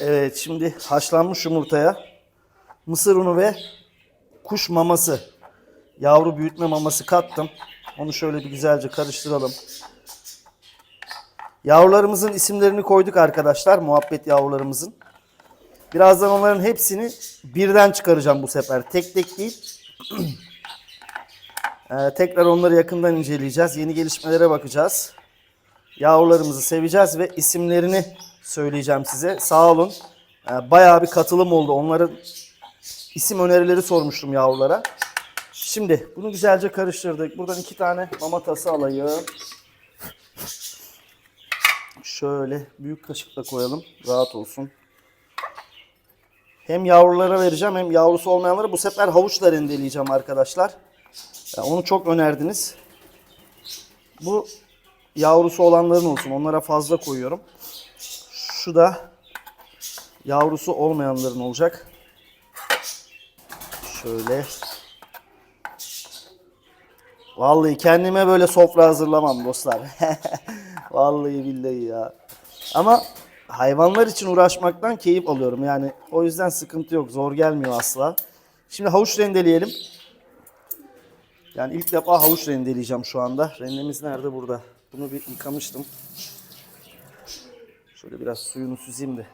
Evet şimdi haşlanmış yumurtaya mısır unu ve kuş maması, yavru büyütme maması kattım. Onu şöyle bir güzelce karıştıralım. Yavrularımızın isimlerini koyduk arkadaşlar. Muhabbet yavrularımızın. Birazdan onların hepsini birden çıkaracağım bu sefer. Tek tek değil. Ee, tekrar onları yakından inceleyeceğiz. Yeni gelişmelere bakacağız. Yavrularımızı seveceğiz ve isimlerini söyleyeceğim size. Sağ olun. Ee, bayağı bir katılım oldu. Onların isim önerileri sormuştum yavrulara. Şimdi bunu güzelce karıştırdık. Buradan iki tane mama tası alayım. Şöyle büyük kaşıkla koyalım. Rahat olsun. Hem yavrulara vereceğim hem yavrusu olmayanlara. Bu sefer havuçla rendeleyeceğim arkadaşlar. Yani onu çok önerdiniz. Bu yavrusu olanların olsun. Onlara fazla koyuyorum. Şu da yavrusu olmayanların olacak. Şöyle. Vallahi kendime böyle sofra hazırlamam dostlar. Vallahi billahi ya. Ama hayvanlar için uğraşmaktan keyif alıyorum. Yani o yüzden sıkıntı yok. Zor gelmiyor asla. Şimdi havuç rendeleyelim. Yani ilk defa havuç rendeleyeceğim şu anda. Rendemiz nerede? Burada. Bunu bir yıkamıştım. Şöyle biraz suyunu süzeyim de.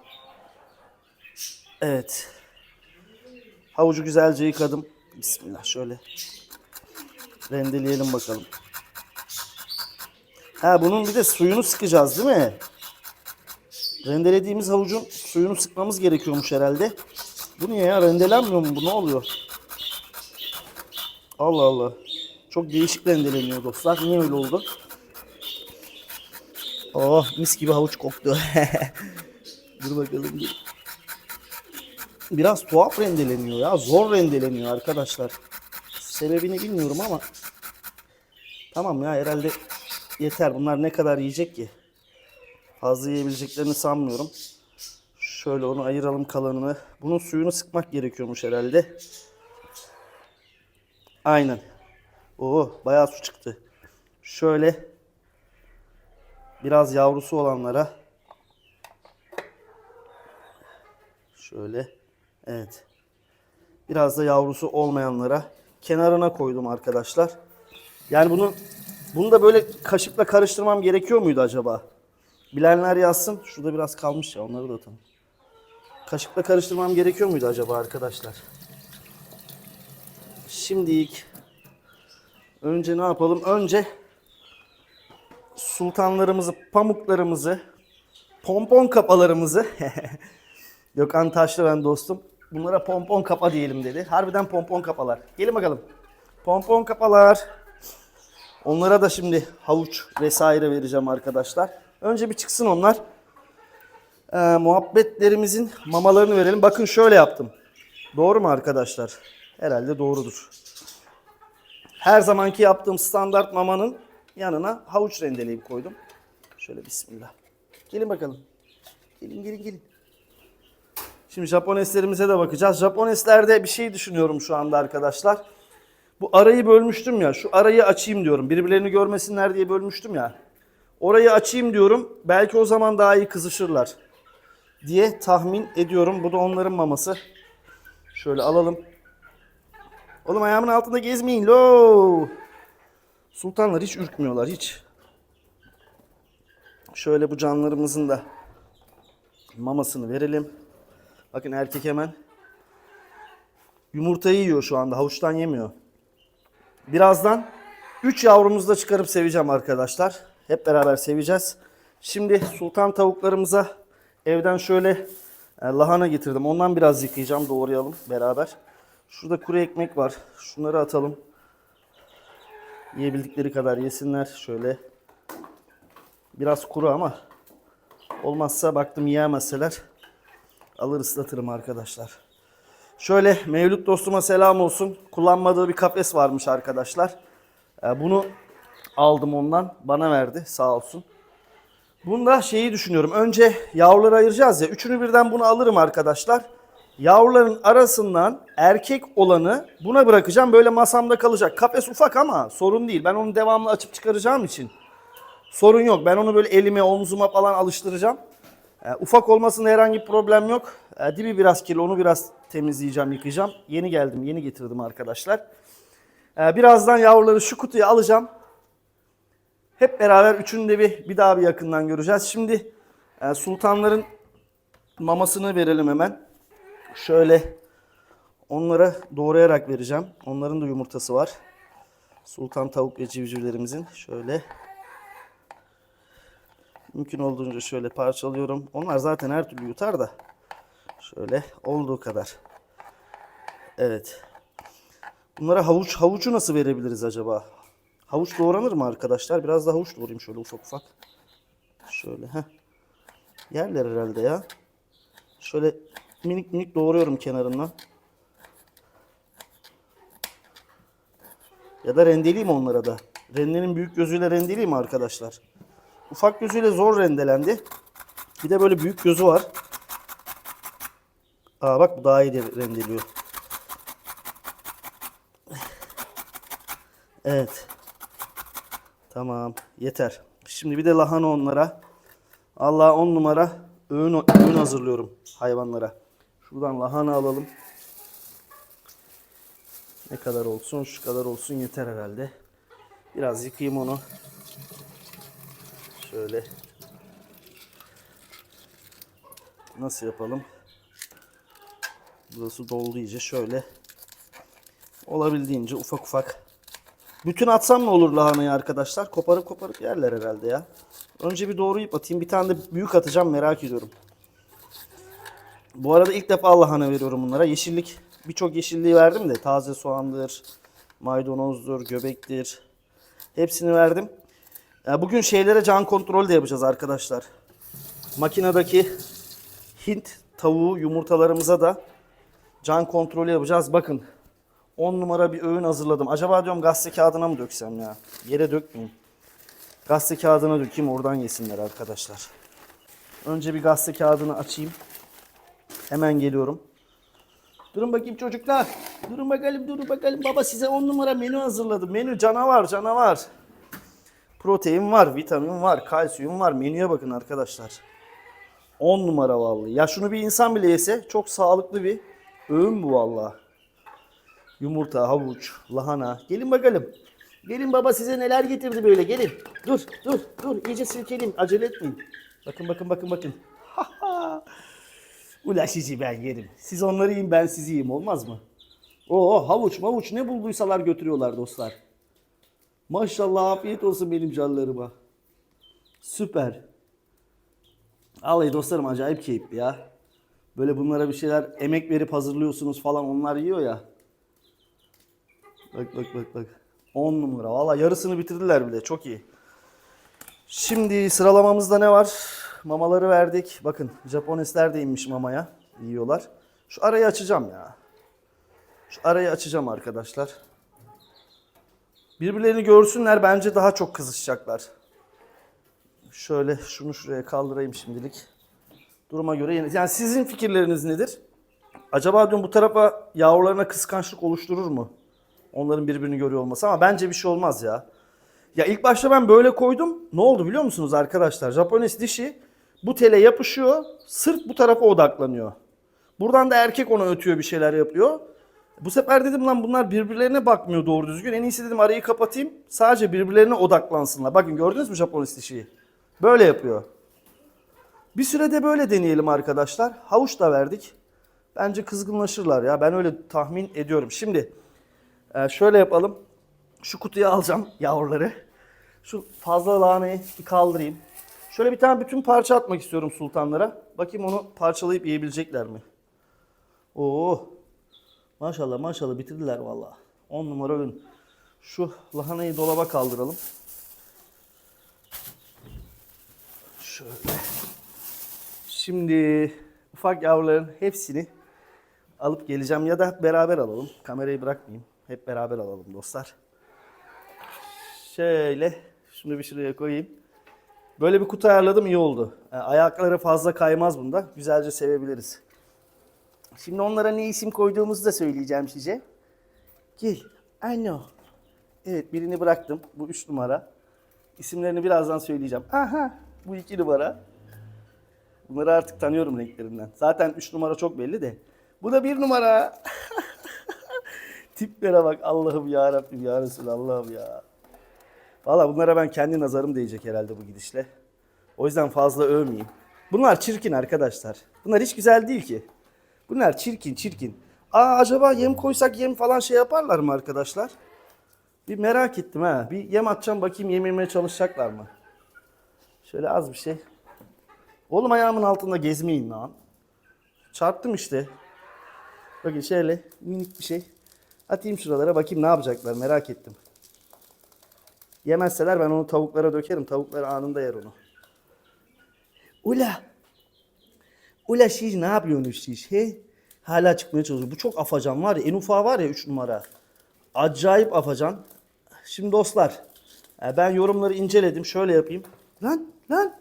Evet. Havucu güzelce yıkadım. Bismillah şöyle. Rendeleyelim bakalım. Ha bunun bir de suyunu sıkacağız değil mi? Rendelediğimiz havucun suyunu sıkmamız gerekiyormuş herhalde. Bu niye ya? Rendelenmiyor mu bu? Ne oluyor? Allah Allah. Çok değişik rendeleniyor dostlar. Niye öyle oldu? Oh mis gibi havuç koktu. Dur bakalım bir. Biraz tuhaf rendeleniyor ya. Zor rendeleniyor arkadaşlar. Sebebini bilmiyorum ama. Tamam ya herhalde yeter. Bunlar ne kadar yiyecek ki? Fazla yiyebileceklerini sanmıyorum. Şöyle onu ayıralım kalanını. Bunun suyunu sıkmak gerekiyormuş herhalde. Aynen. Oo bayağı su çıktı. Şöyle biraz yavrusu olanlara şöyle evet. Biraz da yavrusu olmayanlara kenarına koydum arkadaşlar. Yani bunu bunu da böyle kaşıkla karıştırmam gerekiyor muydu acaba? Bilenler yazsın. Şurada biraz kalmış ya onları da atalım. Kaşıkla karıştırmam gerekiyor muydu acaba arkadaşlar? Şimdi ilk önce ne yapalım? Önce sultanlarımızı, pamuklarımızı, pompon kapalarımızı Gökhan Taşlı ben dostum. Bunlara pompon kapa diyelim dedi. Harbiden pompon kapalar. Gelin bakalım. Pompon kapalar. Onlara da şimdi havuç vesaire vereceğim arkadaşlar. Önce bir çıksın onlar. Ee, muhabbetlerimizin mamalarını verelim. Bakın şöyle yaptım. Doğru mu arkadaşlar? Herhalde doğrudur. Her zamanki yaptığım standart mamanın yanına havuç rendeleyip koydum. Şöyle bismillah. Gelin bakalım. Gelin gelin gelin. Şimdi Japoneslerimize de bakacağız. Japoneslerde bir şey düşünüyorum şu anda arkadaşlar. Bu arayı bölmüştüm ya. Şu arayı açayım diyorum. Birbirlerini görmesinler diye bölmüştüm ya. Orayı açayım diyorum. Belki o zaman daha iyi kızışırlar diye tahmin ediyorum. Bu da onların maması. Şöyle alalım. Oğlum ayağımın altında gezmeyin lo. Sultanlar hiç ürkmüyorlar hiç. Şöyle bu canlarımızın da mamasını verelim. Bakın erkek hemen yumurtayı yiyor şu anda. Havuçtan yemiyor. Birazdan 3 yavrumuzu da çıkarıp seveceğim arkadaşlar. Hep beraber seveceğiz. Şimdi sultan tavuklarımıza evden şöyle e, lahana getirdim. Ondan biraz yıkayacağım. Doğrayalım beraber. Şurada kuru ekmek var. Şunları atalım. Yiyebildikleri kadar yesinler. Şöyle. Biraz kuru ama olmazsa baktım yiyemezseler alır ıslatırım arkadaşlar. Şöyle Mevlüt dostuma selam olsun. Kullanmadığı bir kafes varmış arkadaşlar. Ee, Bunu aldım ondan. Bana verdi sağ olsun. Bunda şeyi düşünüyorum. Önce yavruları ayıracağız ya. Üçünü birden bunu alırım arkadaşlar. Yavruların arasından erkek olanı buna bırakacağım. Böyle masamda kalacak. Kafes ufak ama sorun değil. Ben onu devamlı açıp çıkaracağım için. Sorun yok. Ben onu böyle elime, omzuma falan alıştıracağım. E, ufak olmasında herhangi bir problem yok. E, dibi biraz kirli onu biraz temizleyeceğim, yıkayacağım. Yeni geldim, yeni getirdim arkadaşlar. E, birazdan yavruları şu kutuya alacağım. Hep beraber üçünü de bir, bir daha bir yakından göreceğiz. Şimdi e, sultanların mamasını verelim hemen. Şöyle onlara doğrayarak vereceğim. Onların da yumurtası var. Sultan tavuk ve civcivlerimizin. Şöyle mümkün olduğunca şöyle parçalıyorum. Onlar zaten her türlü yutar da. Şöyle olduğu kadar. Evet. Bunlara havuç havucu nasıl verebiliriz acaba? Havuç doğranır mı arkadaşlar? Biraz da havuç doğrayayım şöyle ufak ufak. Şöyle heh. Yerler herhalde ya. Şöyle minik minik doğruyorum kenarından. Ya da rendeleyeyim onlara da. Rendenin büyük gözüyle rendeleyeyim arkadaşlar? Ufak gözüyle zor rendelendi. Bir de böyle büyük gözü var. Aa bak bu daha iyi de rendeliyor. Evet. Tamam. Yeter. Şimdi bir de lahana onlara. Allah on numara öğün, öğün hazırlıyorum hayvanlara. Şuradan lahana alalım. Ne kadar olsun? Şu kadar olsun yeter herhalde. Biraz yıkayayım onu. Şöyle. Nasıl yapalım? Burası doldu iyice. Şöyle. Olabildiğince ufak ufak. Bütün atsam ne olur lahanayı arkadaşlar? Koparıp koparıp yerler herhalde ya. Önce bir doğrayıp atayım. Bir tane de büyük atacağım merak ediyorum. Bu arada ilk defa lahana veriyorum bunlara. Yeşillik birçok yeşilliği verdim de taze soğandır, maydanozdur, göbektir. Hepsini verdim. Bugün şeylere can kontrol de yapacağız arkadaşlar. Makinedeki Hint tavuğu yumurtalarımıza da can kontrolü yapacağız. Bakın 10 numara bir öğün hazırladım. Acaba diyorum gazete kağıdına mı döksem ya? Yere dökmeyeyim. Gazete kağıdına dökeyim oradan yesinler arkadaşlar. Önce bir gazete kağıdını açayım. Hemen geliyorum. Durun bakayım çocuklar. Durun bakalım durun bakalım. Baba size 10 numara menü hazırladım. Menü canavar canavar. Protein var, vitamin var, kalsiyum var. Menüye bakın arkadaşlar. 10 numara vallahi. Ya şunu bir insan bile yese çok sağlıklı bir öğün bu vallahi. Yumurta, havuç, lahana. Gelin bakalım. Gelin baba size neler getirdi böyle gelin. Dur dur dur iyice silkeleyim acele etmeyin. Bakın bakın bakın bakın. Ula sizi ben yerim. Siz onları yiyin ben sizi yiyeyim olmaz mı? Oo havuç mavuç ne bulduysalar götürüyorlar dostlar. Maşallah afiyet olsun benim canlarıma. Süper. Vallahi dostlarım acayip keyifli ya. Böyle bunlara bir şeyler emek verip hazırlıyorsunuz falan onlar yiyor ya. Bak bak bak bak. 10 numara. Valla yarısını bitirdiler bile. Çok iyi. Şimdi sıralamamızda ne var? Mamaları verdik. Bakın Japonesler de inmiş mamaya. Yiyorlar. Şu arayı açacağım ya. Şu arayı açacağım arkadaşlar. Birbirlerini görsünler bence daha çok kızışacaklar. Şöyle şunu şuraya kaldırayım şimdilik. Duruma göre yeni. Yani sizin fikirleriniz nedir? Acaba diyorum bu tarafa yavrularına kıskançlık oluşturur mu? Onların birbirini görüyor olması ama bence bir şey olmaz ya. Ya ilk başta ben böyle koydum. Ne oldu biliyor musunuz arkadaşlar? Japones dişi bu tele yapışıyor. Sırf bu tarafa odaklanıyor. Buradan da erkek ona ötüyor bir şeyler yapıyor. Bu sefer dedim lan bunlar birbirlerine bakmıyor doğru düzgün. En iyisi dedim arayı kapatayım. Sadece birbirlerine odaklansınlar. Bakın gördünüz mü Japones dişiyi? Böyle yapıyor. Bir sürede böyle deneyelim arkadaşlar. Havuç da verdik. Bence kızgınlaşırlar ya. Ben öyle tahmin ediyorum. Şimdi e, şöyle yapalım. Şu kutuya alacağım yavruları. Şu fazla lahanayı bir kaldırayım. Şöyle bir tane bütün parça atmak istiyorum sultanlara. Bakayım onu parçalayıp yiyebilecekler mi? Oo. Maşallah maşallah bitirdiler vallahi. 10 numara ürün. Şu lahanayı dolaba kaldıralım. Şöyle. Şimdi ufak yavruların hepsini alıp geleceğim ya da beraber alalım. Kamerayı bırakmayayım. Hep beraber alalım dostlar. Şöyle şunu bir şuraya koyayım. Böyle bir kutu ayarladım iyi oldu. Yani ayakları fazla kaymaz bunda. Güzelce sevebiliriz. Şimdi onlara ne isim koyduğumuzu da söyleyeceğim size. Gel. Ano. Evet birini bıraktım. Bu üç numara. İsimlerini birazdan söyleyeceğim. Aha. Bu iki numara. Bunları artık tanıyorum renklerinden. Zaten 3 numara çok belli de. Bu da 1 numara. Tiplere bak Allah'ım ya Rabbim ya Resulallah Allah'ım ya. Valla bunlara ben kendi nazarım değecek herhalde bu gidişle. O yüzden fazla övmeyeyim. Bunlar çirkin arkadaşlar. Bunlar hiç güzel değil ki. Bunlar çirkin çirkin. Aa acaba yem koysak yem falan şey yaparlar mı arkadaşlar? Bir merak ettim ha. Bir yem atacağım bakayım yem yemeye çalışacaklar mı? Şöyle az bir şey. Oğlum ayağımın altında gezmeyin lan. Çarptım işte. Bakın şöyle minik bir şey. Atayım şuralara bakayım ne yapacaklar merak ettim. Yemezseler ben onu tavuklara dökerim. Tavuklar anında yer onu. Ula. Ula siz ne yapıyorsunuz siz? He? Hala çıkmaya çalışıyor. Bu çok afacan var ya. En ufağı var ya 3 numara. Acayip afacan. Şimdi dostlar. e, Ben yorumları inceledim. Şöyle yapayım. Lan lan.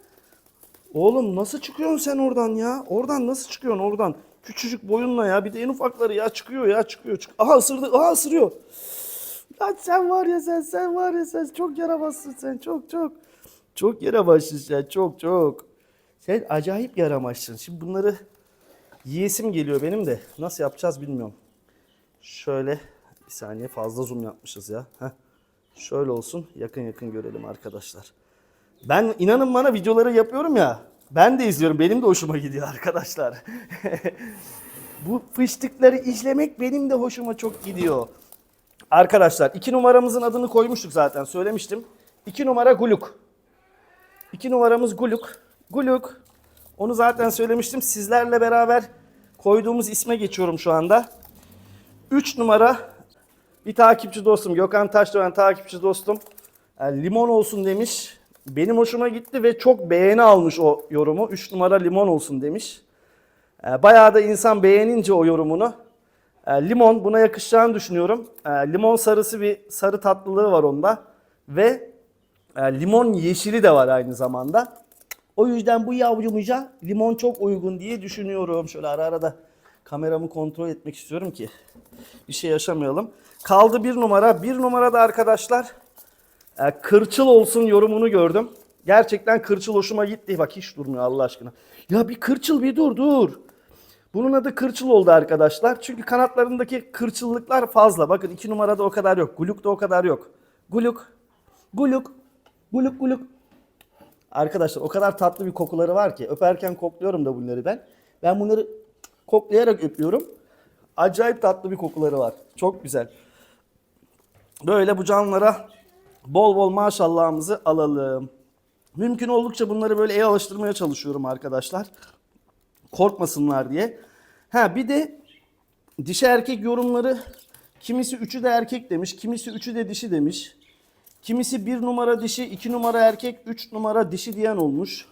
Oğlum nasıl çıkıyorsun sen oradan ya? Oradan nasıl çıkıyorsun oradan? Küçücük boyunla ya. Bir de en ufakları ya çıkıyor ya çıkıyor. çık Aha ısırdı. Aha ısırıyor. Lan sen var ya sen sen var ya sen çok yaramazsın sen çok çok. Çok yaramazsın sen çok çok. Sen acayip yaramazsın. Şimdi bunları yiyesim geliyor benim de. Nasıl yapacağız bilmiyorum. Şöyle bir saniye fazla zoom yapmışız ya. Heh. Şöyle olsun yakın yakın görelim arkadaşlar. Ben inanın bana videoları yapıyorum ya. Ben de izliyorum. Benim de hoşuma gidiyor arkadaşlar. Bu fıştıkları izlemek benim de hoşuma çok gidiyor. Arkadaşlar iki numaramızın adını koymuştuk zaten söylemiştim. İki numara Guluk. İki numaramız Guluk. Guluk. Onu zaten söylemiştim. Sizlerle beraber koyduğumuz isme geçiyorum şu anda. Üç numara bir takipçi dostum Gökhan Taşdöven takipçi dostum e, limon olsun demiş. Benim hoşuma gitti ve çok beğeni almış o yorumu. 3 numara limon olsun demiş. E, Bayağı da insan beğenince o yorumunu e, limon buna yakışacağını düşünüyorum. E, limon sarısı bir sarı tatlılığı var onda ve e, limon yeşili de var aynı zamanda. O yüzden bu yavrumuza limon çok uygun diye düşünüyorum. Şöyle ara ara da kameramı kontrol etmek istiyorum ki bir şey yaşamayalım. Kaldı bir numara. Bir numarada arkadaşlar e, kırçıl olsun yorumunu gördüm. Gerçekten kırçıl hoşuma gitti. Bak hiç durmuyor Allah aşkına. Ya bir kırçıl bir dur dur. Bunun adı kırçıl oldu arkadaşlar. Çünkü kanatlarındaki kırçıllıklar fazla. Bakın iki numarada o kadar yok. Guluk da o kadar yok. Guluk, guluk, guluk guluk. Arkadaşlar o kadar tatlı bir kokuları var ki. Öperken kokluyorum da bunları ben. Ben bunları koklayarak öpüyorum. Acayip tatlı bir kokuları var. Çok güzel. Böyle bu canlılara bol bol maşallahımızı alalım. Mümkün oldukça bunları böyle el alıştırmaya çalışıyorum arkadaşlar. Korkmasınlar diye. Ha bir de dişi erkek yorumları kimisi üçü de erkek demiş, kimisi üçü de dişi demiş. Kimisi bir numara dişi, iki numara erkek, üç numara dişi diyen olmuş.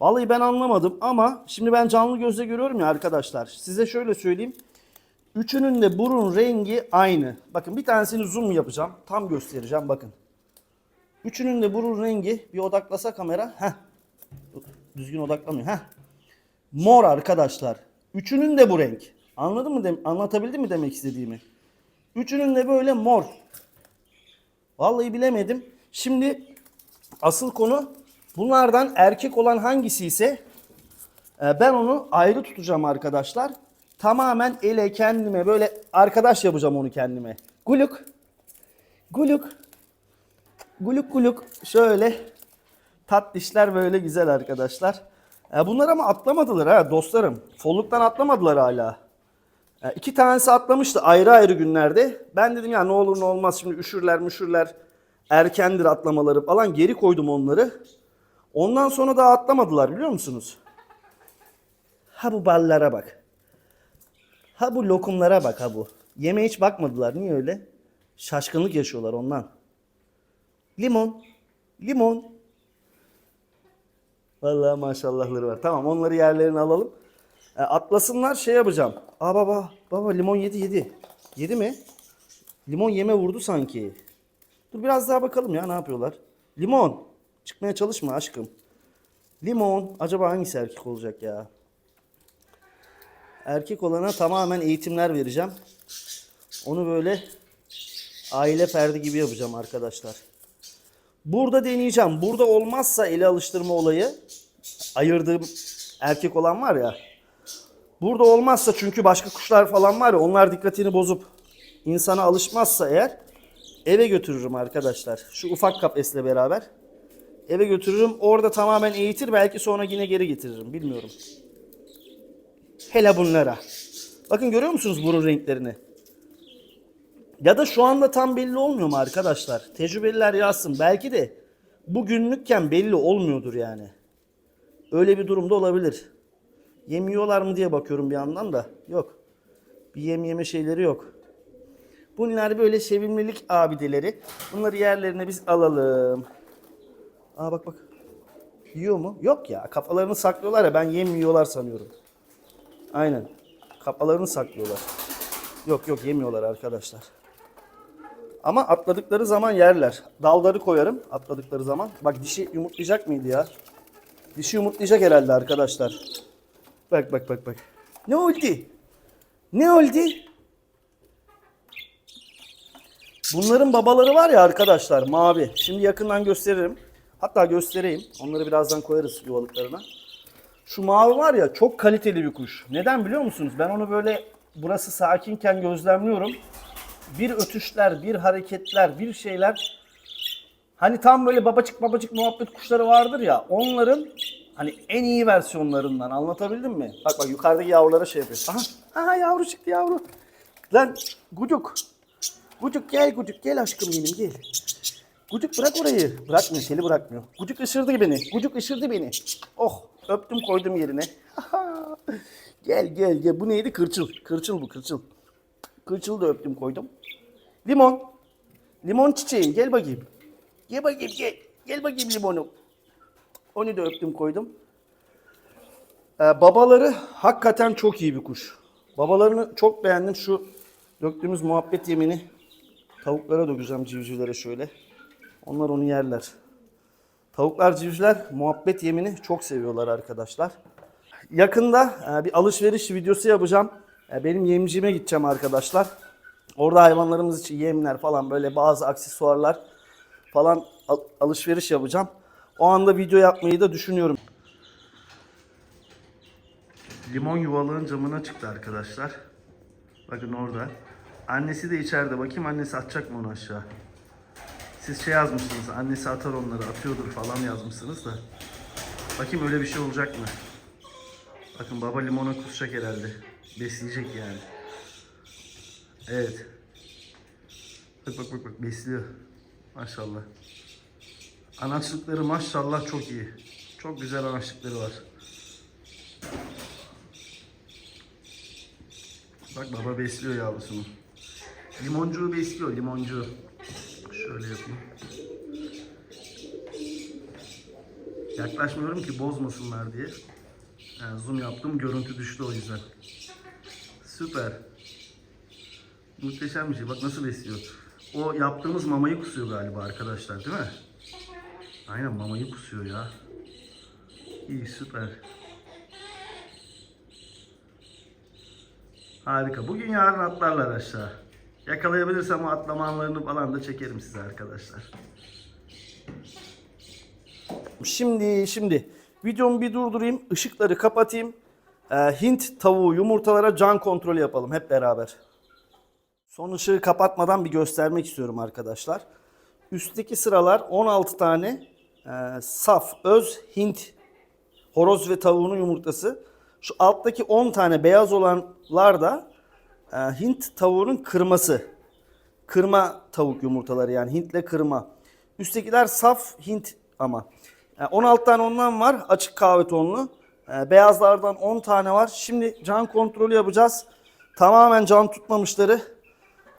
Vallahi ben anlamadım ama şimdi ben canlı gözle görüyorum ya arkadaşlar. Size şöyle söyleyeyim. Üçünün de burun rengi aynı. Bakın bir tanesini zoom yapacağım. Tam göstereceğim bakın. Üçünün de burun rengi bir odaklasa kamera. Heh. Düzgün odaklamıyor. Heh. Mor arkadaşlar. Üçünün de bu renk. Anladın mı? Anlatabildim mi demek istediğimi? Üçünün de böyle mor. Vallahi bilemedim. Şimdi asıl konu bunlardan erkek olan hangisi ise e, ben onu ayrı tutacağım arkadaşlar. Tamamen ele kendime böyle arkadaş yapacağım onu kendime. Guluk. Guluk. Guluk guluk. Şöyle tat dişler böyle güzel arkadaşlar. E, bunlar ama atlamadılar ha dostlarım. Folluktan atlamadılar hala. E, iki tanesi atlamıştı ayrı ayrı günlerde. Ben dedim ya ne olur ne olmaz şimdi üşürler müşürler erkendir atlamaları falan geri koydum onları. Ondan sonra daha atlamadılar biliyor musunuz? Ha bu ballara bak. Ha bu lokumlara bak ha bu. Yeme hiç bakmadılar. Niye öyle? Şaşkınlık yaşıyorlar ondan. Limon. Limon. Vallahi maşallahları var. Tamam onları yerlerine alalım. E, atlasınlar şey yapacağım. Aa baba. Baba limon yedi yedi. Yedi mi? Limon yeme vurdu sanki. Dur biraz daha bakalım ya ne yapıyorlar. Limon. Çıkmaya çalışma aşkım. Limon. Acaba hangisi erkek olacak ya? Erkek olana tamamen eğitimler vereceğim. Onu böyle aile ferdi gibi yapacağım arkadaşlar. Burada deneyeceğim. Burada olmazsa ele alıştırma olayı ayırdığım erkek olan var ya. Burada olmazsa çünkü başka kuşlar falan var ya onlar dikkatini bozup insana alışmazsa eğer eve götürürüm arkadaşlar. Şu ufak kafesle beraber. Eve götürürüm. Orada tamamen eğitir. Belki sonra yine geri getiririm. Bilmiyorum. Hele bunlara. Bakın görüyor musunuz burun renklerini? Ya da şu anda tam belli olmuyor mu arkadaşlar? Tecrübeliler yazsın. Belki de bugünlükken belli olmuyordur yani. Öyle bir durumda olabilir. Yemiyorlar mı diye bakıyorum bir yandan da. Yok. Bir yem yeme şeyleri yok. Bunlar böyle sevimlilik abideleri. Bunları yerlerine biz alalım. Aa bak bak. Yiyor mu? Yok ya. Kafalarını saklıyorlar ya. Ben yem yiyorlar sanıyorum. Aynen. Kafalarını saklıyorlar. Yok yok yemiyorlar arkadaşlar. Ama atladıkları zaman yerler. Dalları koyarım atladıkları zaman. Bak dişi yumurtlayacak mıydı ya? Dişi yumurtlayacak herhalde arkadaşlar. Bak bak bak bak. Ne oldu? Ne oldu? Bunların babaları var ya arkadaşlar mavi. Şimdi yakından gösteririm. Hatta göstereyim. Onları birazdan koyarız yuvalıklarına. Şu mavi var ya çok kaliteli bir kuş. Neden biliyor musunuz? Ben onu böyle burası sakinken gözlemliyorum. Bir ötüşler, bir hareketler, bir şeyler. Hani tam böyle babacık babacık muhabbet kuşları vardır ya. Onların hani en iyi versiyonlarından anlatabildim mi? Bak bak yukarıdaki yavrulara şey yapıyor. Aha, aha yavru çıktı yavru. Lan gucuk. Gucuk gel gucuk gel aşkım benim gel. Gucuk bırak orayı. Bırakmıyor seni bırakmıyor. Gucuk ısırdı beni. Gucuk ısırdı beni. Oh öptüm koydum yerine. gel gel gel. Bu neydi? Kırçıl. Kırçıl bu kırçıl. Kırçıl da öptüm koydum. Limon. Limon çiçeğim gel bakayım. Gel bakayım gel. Gel bakayım limonu. Onu da öptüm koydum. Ee, babaları hakikaten çok iyi bir kuş. Babalarını çok beğendim. Şu döktüğümüz muhabbet yemini tavuklara dökeceğim civcivlere şöyle. Onlar onu yerler. Tavuklar, civcivler muhabbet yemini çok seviyorlar arkadaşlar. Yakında e, bir alışveriş videosu yapacağım. E, Benim yemcime gideceğim arkadaşlar. Orada hayvanlarımız için yemler falan böyle bazı aksesuarlar falan al- alışveriş yapacağım. O anda video yapmayı da düşünüyorum. Limon yuvalığın camına çıktı arkadaşlar. Bakın orada. Annesi de içeride. Bakayım annesi atacak mı onu aşağı? Siz şey yazmışsınız. Annesi atar onları atıyordur falan yazmışsınız da. Bakayım öyle bir şey olacak mı? Bakın baba limona kusacak herhalde. Besleyecek yani. Evet. Bak bak bak bak besliyor. Maşallah. Anaçlıkları maşallah çok iyi. Çok güzel anaçlıkları var. Bak baba besliyor yavrusunu. Limoncuğu besliyor limoncuğu. Şöyle yapayım. Yaklaşmıyorum ki bozmasınlar diye. Yani zoom yaptım görüntü düştü o yüzden. Süper. Muhteşem bir şey. Bak nasıl besliyor. O yaptığımız mamayı kusuyor galiba arkadaşlar değil mi? Aynen mamayı kusuyor ya. İyi süper. Harika. Bugün yarın atlarlar aşağı. Yakalayabilirsem o atlama anlarını falan da çekerim size arkadaşlar. Şimdi şimdi videomu bir durdurayım. ışıkları kapatayım. Ee, Hint tavuğu yumurtalara can kontrolü yapalım hep beraber. Son ışığı kapatmadan bir göstermek istiyorum arkadaşlar. Üstteki sıralar 16 tane e, saf öz Hint horoz ve tavuğunun yumurtası. Şu alttaki 10 tane beyaz olanlar da e, Hint tavuğunun kırması. Kırma tavuk yumurtaları yani Hint'le kırma. Üsttekiler saf Hint ama. E, 16 tane ondan var açık kahve tonlu. E, beyazlardan 10 tane var. Şimdi can kontrolü yapacağız. Tamamen can tutmamışları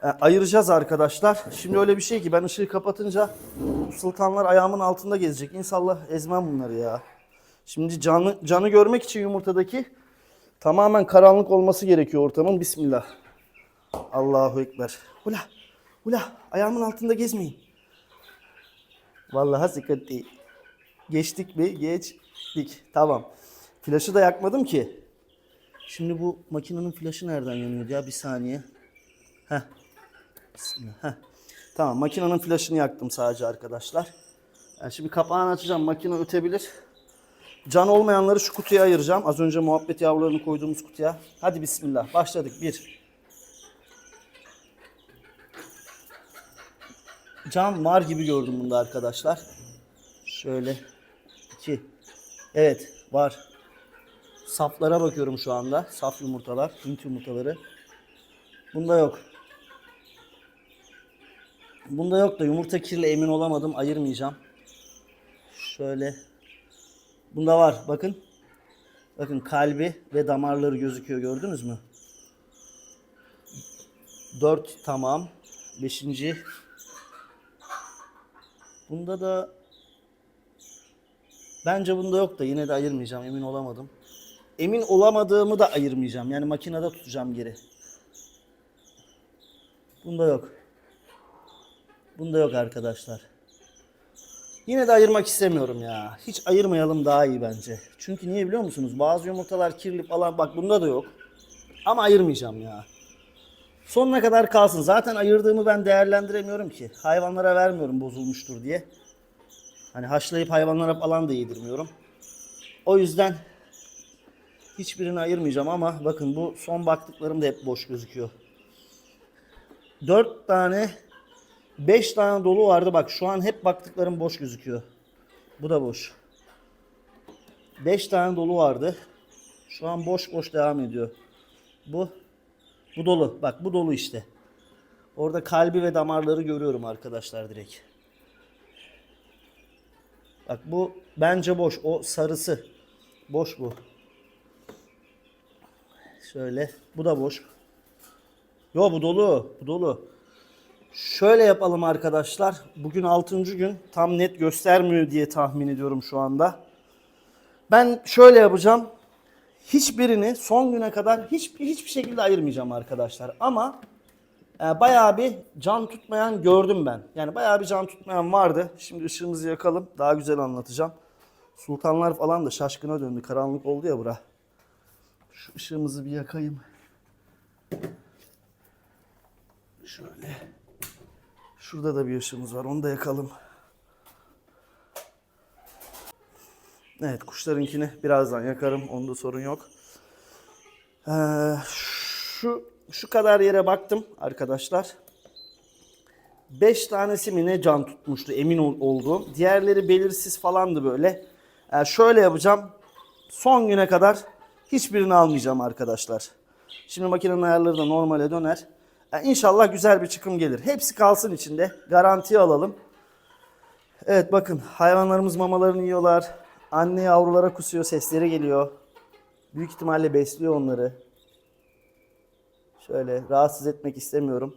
ayıracağız arkadaşlar. Şimdi öyle bir şey ki ben ışığı kapatınca sultanlar ayağımın altında gezecek. İnşallah ezmem bunları ya. Şimdi canı, canı görmek için yumurtadaki tamamen karanlık olması gerekiyor ortamın. Bismillah. Allahu Ekber. Ula, ula ayağımın altında gezmeyin. Vallahi sıkıntı. Geçtik mi? Geçtik. Tamam. Flaşı da yakmadım ki. Şimdi bu makinenin flaşı nereden yanıyordu ya? Bir saniye. Heh. Bismillah. Tamam makinenin flaşını yaktım sadece arkadaşlar. Yani şimdi kapağını açacağım. Makine ötebilir. Can olmayanları şu kutuya ayıracağım. Az önce muhabbet yavrularını koyduğumuz kutuya. Hadi bismillah. Başladık. Bir. Can var gibi gördüm bunda arkadaşlar. Şöyle. iki. Evet var. Saflara bakıyorum şu anda. Saf yumurtalar. Hint yumurtaları. Bunda yok. Bunda yok da yumurta kirli emin olamadım. Ayırmayacağım. Şöyle. Bunda var. Bakın. Bakın kalbi ve damarları gözüküyor. Gördünüz mü? 4 tamam. Beşinci. Bunda da bence bunda yok da yine de ayırmayacağım. Emin olamadım. Emin olamadığımı da ayırmayacağım. Yani makinede tutacağım geri. Bunda yok. Bunda yok arkadaşlar. Yine de ayırmak istemiyorum ya. Hiç ayırmayalım daha iyi bence. Çünkü niye biliyor musunuz? Bazı yumurtalar kirli falan. Bak bunda da yok. Ama ayırmayacağım ya. Sonuna kadar kalsın. Zaten ayırdığımı ben değerlendiremiyorum ki. Hayvanlara vermiyorum bozulmuştur diye. Hani haşlayıp hayvanlara falan da yedirmiyorum. O yüzden hiçbirini ayırmayacağım ama bakın bu son baktıklarım da hep boş gözüküyor. 4 tane 5 tane dolu vardı bak şu an hep baktıklarım boş gözüküyor. Bu da boş. 5 tane dolu vardı. Şu an boş boş devam ediyor. Bu bu dolu. Bak bu dolu işte. Orada kalbi ve damarları görüyorum arkadaşlar direkt. Bak bu bence boş. O sarısı. Boş bu. Şöyle. Bu da boş. Yo bu dolu. Bu dolu. Şöyle yapalım arkadaşlar. Bugün 6. gün. Tam net göstermiyor diye tahmin ediyorum şu anda. Ben şöyle yapacağım. Hiçbirini son güne kadar hiç, hiçbir şekilde ayırmayacağım arkadaşlar. Ama e, bayağı bir can tutmayan gördüm ben. Yani bayağı bir can tutmayan vardı. Şimdi ışığımızı yakalım. Daha güzel anlatacağım. Sultanlar falan da şaşkına döndü. Karanlık oldu ya bura. Şu ışığımızı bir yakayım. Şöyle. Şurada da bir ışığımız var. Onu da yakalım. Evet kuşlarınkini birazdan yakarım. Onda sorun yok. Ee, şu şu kadar yere baktım arkadaşlar. 5 tanesi mi ne can tutmuştu emin ol- olduğum. Diğerleri belirsiz falandı böyle. Ee, şöyle yapacağım. Son güne kadar hiçbirini almayacağım arkadaşlar. Şimdi makinenin ayarları da normale döner. Ee, inşallah güzel bir çıkım gelir. Hepsi kalsın içinde. Garantiye alalım. Evet bakın hayvanlarımız mamalarını yiyorlar. Anne yavrulara kusuyor sesleri geliyor. Büyük ihtimalle besliyor onları. Şöyle rahatsız etmek istemiyorum.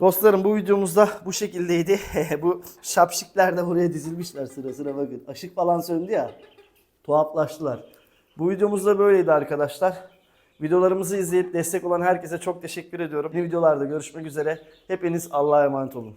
Dostlarım bu videomuzda bu şekildeydi. bu şapşikler de buraya dizilmişler sıra sıra bakın. Işık falan söndü ya. Tuhaflaştılar. Bu videomuzda böyleydi arkadaşlar. Videolarımızı izleyip destek olan herkese çok teşekkür ediyorum. Yeni videolarda görüşmek üzere. Hepiniz Allah'a emanet olun.